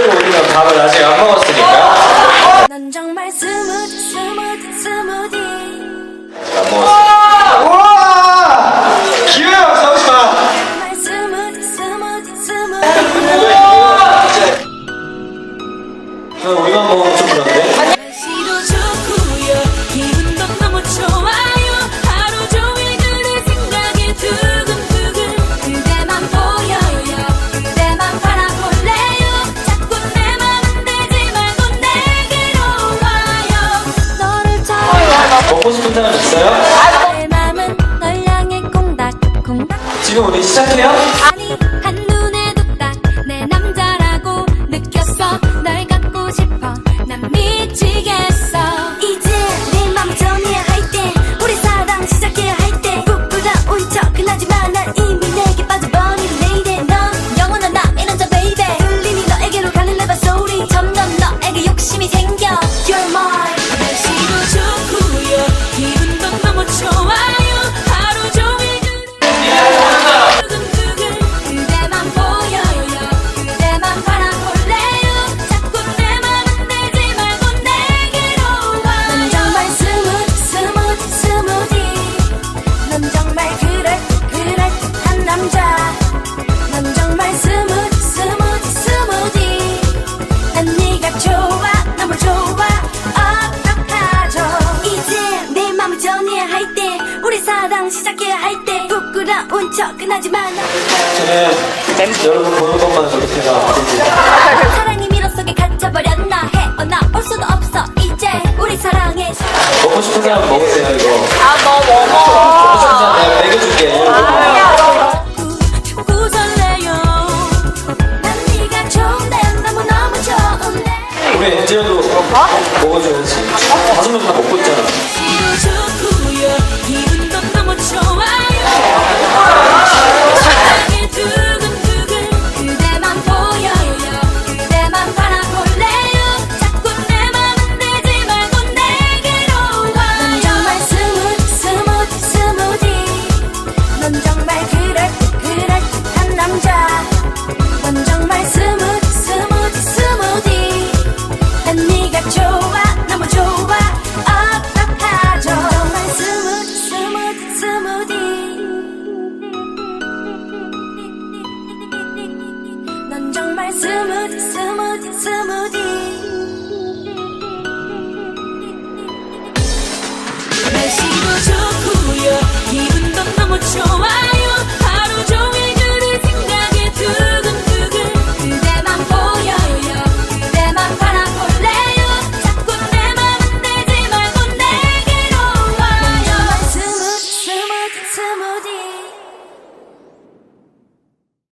그래도 우리가 밥을 아직 안 먹었으 먹고 싶은 사람 있어요? 내 맘은 널 향해 콩닥콩닥. 지금 우리 시작해요? 아니 한눈에도 딱 내 남자라고 느꼈어. 널 갖고 싶어. 난 미치겠어. 이제 내 맘을 정리할 때 우리 사랑 시작해야 할 때 부끄러운 척은 하지만 난 사랑 시작해야 할 때 부끄러운 척은 하지 마 저는 여러분 보는 것만 그렇게 생각합니다. 사랑이 미로 속에 갇혀버렸나 헤어나올 수도 없어 이제 우리 사랑의 먹고 싶은 사람 먹으세요 이거. 아, 너 먹어. 먹고 싶은 사람 내가 먹여줄게. 우리 엔지어도 먹어줘야지. 다섯 명다 먹고 있잖아 정말 스무디 스무디 스무디. 날씨도 좋고요. 기분도 너무 좋아